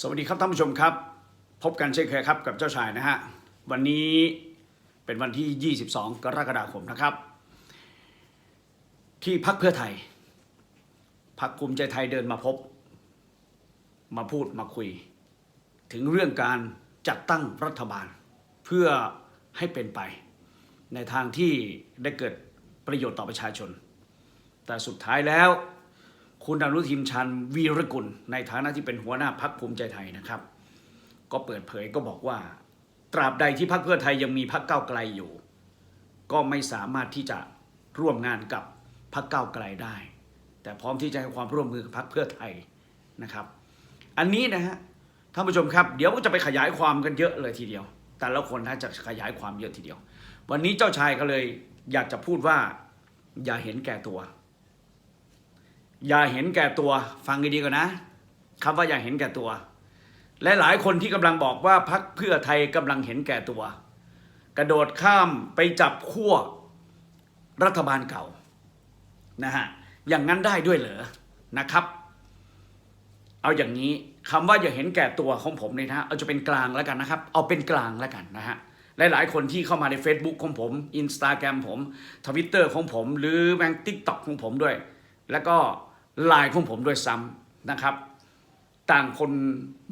สวัสดีครับท่านผู้ชมครับ พบกันเช่นเคยครับกับเจ้าชายนะฮะ วันนี้เป็นวันที่ 22 กรกฎาคมนะครับ ที่พักเพื่อไทยพักภูมิใจไทยเดินมาพบ มาพูดมาคุย ถึงเรื่องการจัดตั้งรัฐบาล เพื่อให้เป็นไป ในทางที่ได้เกิดประโยชน์ต่อประชาชน แต่สุดท้ายแล้ว คุณอนุทินชันวีรกุล ในฐานะที่เป็นหัวหน้าพักภูมิใจไทยนะครับ ก็เปิดเผยก็บอกว่า ตราบใดที่พักเพื่อไทยยังมีพักเก้าไกลอยู่ ก็ไม่สามารถที่จะร่วมงานกับพักเก้าไกลได้ แต่พร้อมที่จะให้ความร่วมมือกับพักเพื่อไทยนะครับ อันนี้นะฮะท่านผู้ชมครับเดี๋ยวก็จะไปขยายความกันเยอะเลยทีเดียว แต่ละคนน่าจะขยายความเยอะทีเดียว วันนี้เจ้าชายก็เลยอยากจะพูดว่าอย่าเห็นแก่ตัว อย่าเห็นแก่ตัว ฟังดีๆก่อนนะคำว่าอย่าเห็นแก่ตัว และหลายคนที่กำลังบอกว่าพักเพื่อไทยกำลังเห็นแก่ตัว กระโดดข้ามไปจับขั้วรัฐบาลเก่านะฮะอย่างนั้นได้ด้วยเหรอนะครับ เอาอย่างนี้คำว่าอย่าเห็นแก่ตัวของผมเนี่ยนะเอาจะเป็นกลางแล้วกันนะครับ เอาเป็นกลางแล้วกันนะฮะหลายๆคนที่เข้ามาใน Facebook ของผมอินสตาแกรมผมทวิตเตอร์ของผม หรือแมงทิกต็อกของผมด้วย แล้วก็ ไลน์ของผมด้วยซ้ำนะครับ ต่างคน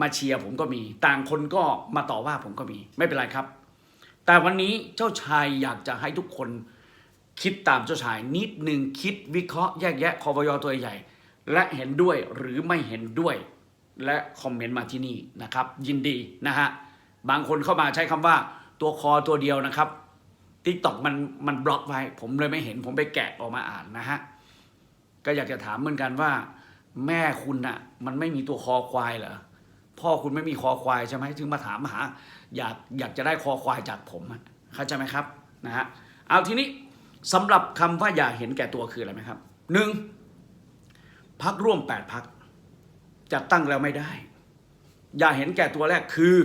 มาเชียร์ผมก็มี ต่างคนก็มาต่อว่าผมก็มีไม่เป็นไรครับ แต่วันนี้เจ้าชายอยากจะให้ทุกคนคิดตามเจ้าชายนิดหนึ่งคิดวิเคราะห์แยกแยะคอวยตัวใหญ่ และเห็นด้วยหรือไม่เห็นด้วยและคอมเมนต์มาที่นี่นะครับ ยินดีนะฮะบางคนเข้ามาใช้คำว่าตัวคอตัวเดียวนะครับทิกตอกมันมันบล็อกไว้ ผมเลยไม่เห็นผมไปแกะออกมาอ่านนะฮะ ก็อยากจะถามเหมือนกันว่า แม่คุณน่ะ มันไม่มีตัวคอควายเหรอพ่อคุณไม่มีคอควายใช่ไหมถึงมาถามหา อยากอยากจะได้คอควายจากผมเข้าใจไหมครับนะฮะเอาทีนี้สำหรับคำว่าอย่าเห็นแก่ตัวคืออะไรไหมครับหนึ่งพักร่วมแปดพักจัดตั้งแล้วไม่ได้ อย่าเห็นแก่ตัวแรกคือ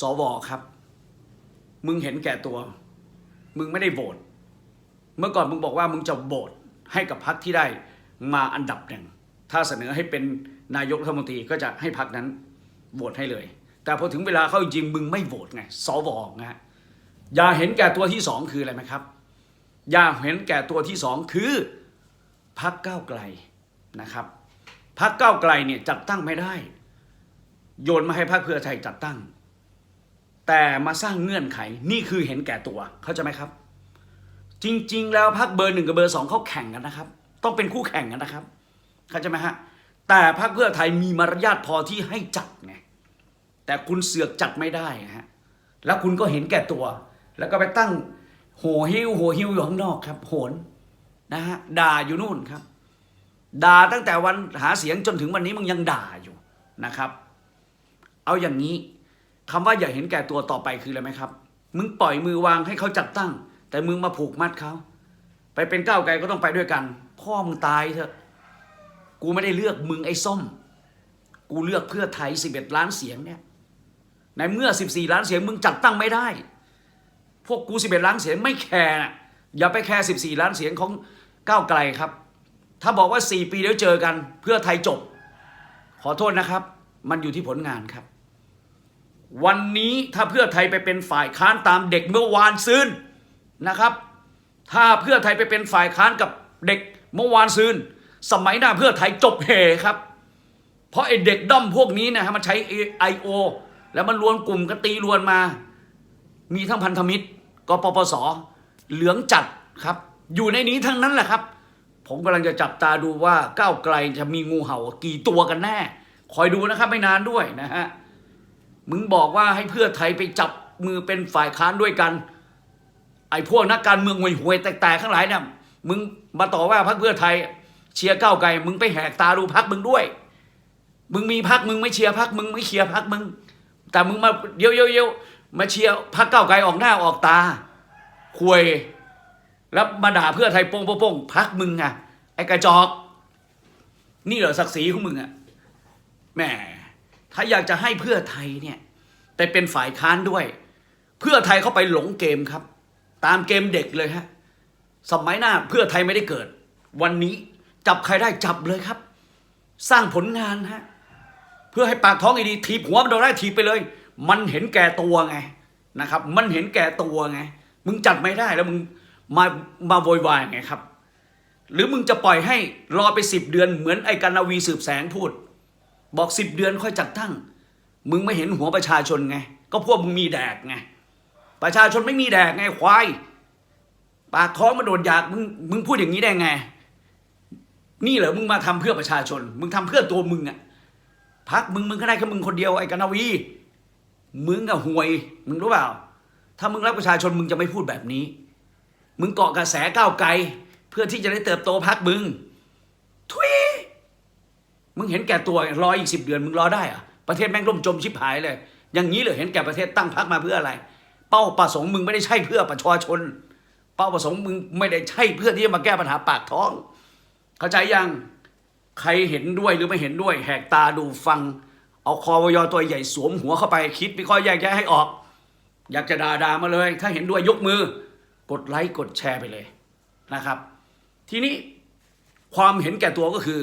สวครับ มึงเห็นแก่ตัว มึงไม่ได้โหวตเมื่อก่อนมึงบอกว่ามึงจะโหวต ให้กับพักที่ได้มาอันดับหนึ่งถ้าเสนอให้เป็นนายกรัฐมนตรีก็จะให้พักนั้นโหวตให้เลย แต่พอถึงเวลาเข้าจริงมึงไม่โหวตไงสวนะฮะอย่าเห็นแก่ตัวที่สองคืออะไรไหมครับ อย่าเห็นแก่ตัวที่สองคือพักก้าวไกลนะครับพักก้าวไกลเนี่ยจัดตั้งไม่ได้ โยนมาให้พักเพื่อไทยจัดตั้ง แต่มาสร้างเงื่อนไขนี่คือเห็นแก่ตัวเข้าใจไหมครับ จริง ๆ แล้วพักเบอร์หนึ่งกับเบอร์สองเขาแข่งกันนะครับ ต้องเป็นคู่แข่งกันนะครับเข้าใจไหมฮะแต่พักเพื่อไทยมีมารยาทพอที่ให้จัดไงแต่คุณเสือกจัดไม่ได้ฮะแล้วคุณก็เห็นแก่ตัว แล้วก็ไปตั้งโหหิวโหหิวอยู่ข้างนอกครับ โหนนะฮะด่าอยู่นู่นครับด่าตั้งแต่วันหาเสียงจนถึงวันนี้มึงยังด่าอยู่นะครับ เอาอย่างนี้คำว่าอย่าเห็นแก่ตัวต่อไปคืออะไรไหมครับ มึงปล่อยมือวางให้เขาจัดตั้ง แต่มึงมาผูกมัดเขาไปเป็นก้าวไกลก็ต้องไปด้วยกัน พ่อมึงตายเถอะ กูไม่ได้เลือกมึงไอ้ส้ม กูเลือกเพื่อไทย 11 ล้านเสียงเนี่ย ในเมื่อ 14 ล้านเสียงมึงจัดตั้งไม่ได้ พวกกู 11 ล้านเสียงไม่แคร์นะอย่าไปแคร์ 14 ล้านเสียงของก้าวไกลครับ ถ้าบอกว่า 4 ปีเดี๋ยวเจอกัน เพื่อไทยจบ ขอโทษนะครับ มันอยู่ที่ผลงานครับ วันนี้ถ้าเพื่อไทยไปเป็นฝ่ายค้านตามเด็กเมื่อวานซืน นะครับ ถ้าเพื่อไทยไปเป็นฝ่ายค้านกับเด็กเมื่อวานซืน สมัยหน้าเพื่อไทยจบเฮครับ เพราะไอ้เด็กด้อมพวกนี้นะฮะมันใช้ I.O. แล้วมันรวมกลุ่มกันตีรวนมา มีทั้งพันธมิตรกปปสเหลืองจัดครับ อยู่ในนี้ทั้งนั้นแหละครับ ผมกำลังจะจับตาดูว่าก้าวไกลจะมีงูเห่ากี่ตัวกันแน่ คอยดูนะครับไม่นานด้วยนะฮะมึงบอกว่าให้เพื่อไทยไปจับมือเป็นฝ่ายค้านด้วยกัน ไอ้พวกนักการเมืองห่วยหวยๆแตกๆข้างหลายเนี่ยมึงมาต่อว่าพรรคเพื่อไทย เชียร์ก้าวไกลมึงไปแหกตาดูพรรคมึงด้วย มึงมีพรรคมึงไม่เชียร์พรรคมึงไม่เชียร์พรรคมึง แต่มึงมาเยวเยวเยวมาเชียร์พรรคก้าวไกลออกหน้าออกตาควยแล้วมาด่าเพื่อไทยโป้งโป้งพรรคมึงอะไอ้กระจอก นี่เหรอศักดิ์ศรีของมึงอะแหมถ้าอยากจะให้เพื่อไทยเนี่ยไปเป็นฝ่ายค้านด้วย เพื่อไทยเข้าไปหลงเกมครับ ตามเกมเด็กเลยฮะ สมัยหน้าเพื่อไทยไม่ได้เกิด วันนี้จับใครได้จับเลยครับ สร้างผลงานฮะ เพื่อให้ปากท้องดีๆถีบหัวมันโดนได้ถีบไปเลย มันเห็นแก่ตัวไงนะครับ มันเห็นแก่ตัวไง มึงจัดไม่ได้แล้วมึงมามาโวยวายไงครับ หรือมึงจะปล่อยให้รอไปสิบเดือนเหมือนไอ้กันนาวีสืบแสงพูด บอกสิบเดือนค่อยจัดตั้ง มึงไม่เห็นหัวประชาชนไง ก็พวกมึงมีแดกไง ประชาชนไม่มีแดกไงควาย ปากท้องมาโดนอยากมึงมึงพูดอย่างนี้ได้ไง นี่เหรอมึงมาทำเพื่อประชาชน มึงทำเพื่อตัวมึงอะพักมึงมึงก็ได้แค่มึงคนเดียวไอ้กนาวี มึงอะห่วย มึงรู้เปล่า ถ้ามึงรักประชาชนมึงจะไม่พูดแบบนี้ มึงเกาะกระแสก้าวไกล เพื่อที่จะได้เติบโตพักมึง ทุยมึงเห็นแก่ตัวรออีกสิบเดือน มึงรอได้อะประเทศแม่งล่มจมชิบหายเลย อย่างนี้เลยเห็นแก่ประเทศตั้งพักมาเพื่ออะไร เป้าประสงค์มึงไม่ได้ใช่เพื่อประชาชน เป้าประสงค์มึงไม่ได้ใช่เพื่อที่จะมาแก้ปัญหาปากท้อง เข้าใจยังใครเห็นด้วยหรือไม่เห็นด้วย แหกตาดูฟัง เอาคอวยอตัวใหญ่สวมหัวเข้าไปคิดวิเคราะห์แยกแยะให้ออก อยากจะด่าด่ามาเลย ถ้าเห็นด้วยยกมือ กดไลค์กดแชร์ไปเลยนะครับ ทีนี้ความเห็นแก่ตัวก็คือ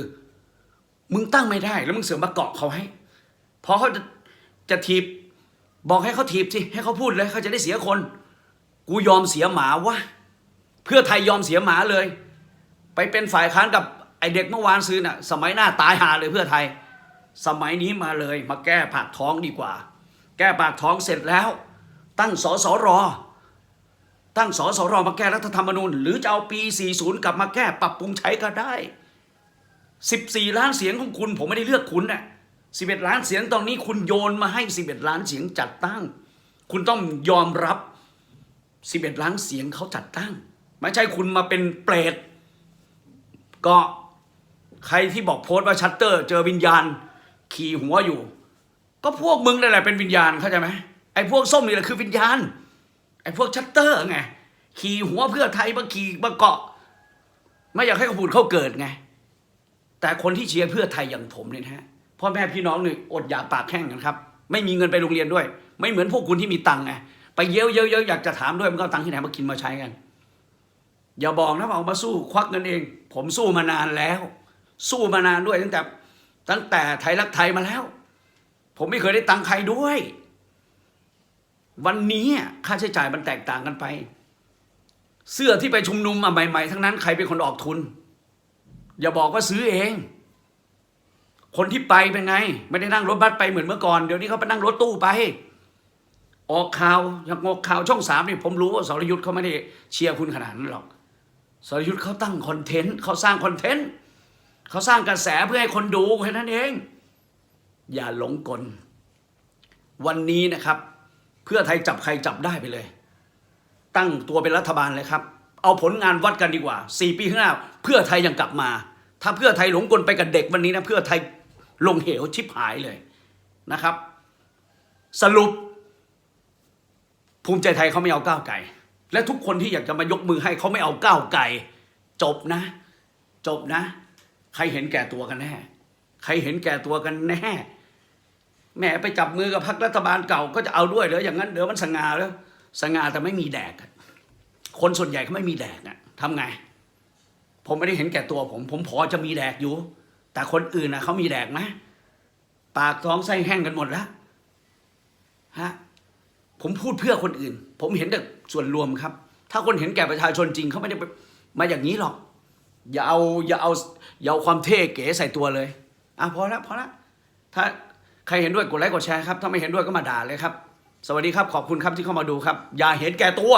มึงตั้งไม่ได้แล้วมึงเสือกมาเกาะเขาให้พอเขาจะจะถีบ บอกให้เขาถีบสิให้เขาพูดเลยเขาจะได้เสียคน กูยอมเสียหมาวะเพื่อไทยยอมเสียหมาเลย ไปเป็นฝ่ายค้านกับไอเด็กเมื่อวานซื้อน่ะ สมัยหน้าตายหาเลยเพื่อไทย สมัยนี้มาเลย มาแก้ปากท้องดีกว่า แก้ปากท้องเสร็จแล้ว ตั้งสสรตั้งสสรมาแก้รัฐธรรมนูญ หรือจะเอาปี 40 กลับมาแก้ปรับปรุงใช้ก็ได้ 14 ล้านเสียงของคุณผมไม่ได้เลือกคุณน่ะ 11 ล้านเสียงตอนนี้คุณโยนมาให้ 11 ล้านเสียงจัดตั้ง คุณต้องยอมรับ 11 ล้านเสียงเขาจัดตั้ง ไม่ใช่คุณมาเป็นเปรตก็ใครที่บอกโพสต์ว่าชัตเตอร์ เจอวิญญาณ ขี่หัวอยู่ ก็พวกมึงนั่นแหละเป็นวิญญาณเข้าใจไหมไอ้พวกส้มนี่แหละคือวิญญาณไอ้พวกชัตเตอร์ไงขี่หัวเพื่อไทยมาขี่มาเกาะ ไม่อยากให้ขาพูดเขาเกิดไง แต่คนที่เชียร์เพื่อไทยอย่างผมเนี่ยนะฮะ พ่อแม่พี่น้องเนี่ยอดอยากปากแห้งกันครับ ไม่มีเงินไปโรงเรียนด้วย ไม่เหมือนพวกคุณที่มีตังค์ไงไปเย้ยวเย้ยวเย้ยวอยากจะถามด้วยมันก็ตังค์ที่ไหนมากินมาใช้กัน อย่าบอกนะว่าเอามาสู้ควักเงินเอง ผมสู้มานานแล้ว สู้มานานด้วยตั้งแต่ตั้งแต่ไทยรักไทยมาแล้ว ผมไม่เคยได้ตังค์ใครด้วย วันนี้ค่าใช้จ่ายมันแตกต่างกันไป เสื้อที่ไปชุมนุมมาใหม่ ๆ ทั้งนั้นใครเป็นคนออกทุน อย่าบอกว่าซื้อเอง คนที่ไปเป็นไง ไม่ได้นั่งรถบัสไปเหมือนเมื่อก่อนเดี๋ยวนี้เขาไปนั่งรถตู้ไป ออกข่าวอย่างออกข่าวช่องสามนี่ผมรู้ว่าสรยุทธ์เขาไม่ได้เชียร์คุณขนาดนั้นหรอกสรยุทธ์เขาตั้งคอนเทนต์เขาสร้างคอนเทนต์เขาสร้างกระแสเพื่อให้คนดูแค่นั้นเอง อย่าหลงกล วันนี้นะครับ เพื่อไทยจับใครจับได้ไปเลย ตั้งตัวเป็นรัฐบาลเลยครับ เอาผลงานวัดกันดีกว่าสี่ปีข้างหน้า เพื่อไทยยังกลับมา ถ้าเพื่อไทยหลงกลไปกับเด็กวันนี้นะเพื่อไทย ลงเหวชิบหายเลยนะครับ สรุป ภูมิใจไทยเขาไม่เอาก้าวไก่ และทุกคนที่อยากจะมายกมือให้เขาไม่เอาก้าวไก่ จบนะ จบนะ ใครเห็นแก่ตัวกันแน่ใครเห็นแก่ตัวกันแน่แหม่ไปจับมือกับพรรครัฐบาลเก่าก็จะเอาด้วยเหรออย่างนั้นเดี๋ยวมันสง่าแล้วสง่าแต่ไม่มีแดก คนส่วนใหญ่เขาไม่มีแดกอะทำไง ผมไม่ได้เห็นแก่ตัวผม ผมพอจะมีแดกอยู่ แต่คนอื่นนะเขามีแดกไหมปากท้องไส้แห้งกันหมดแล้วฮะผมพูดเพื่อคนอื่น ผมเห็นแต่ส่วนรวมครับ ถ้าคนเห็นแก่ประชาชนจริงเขาไม่ได้มาอย่างนี้หรอก อย่าเอาอย่าเอาอย่าเอาความเท่เก๋ใส่ตัวเลยอะพอแล้วพอแล้วถ้าใครเห็นด้วยกดไลค์กดแชร์ครับ ถ้าไม่เห็นด้วยก็มาด่าเลยครับ สวัสดีครับขอบคุณครับที่เข้ามาดูครับ อย่าเห็นแก่ตัว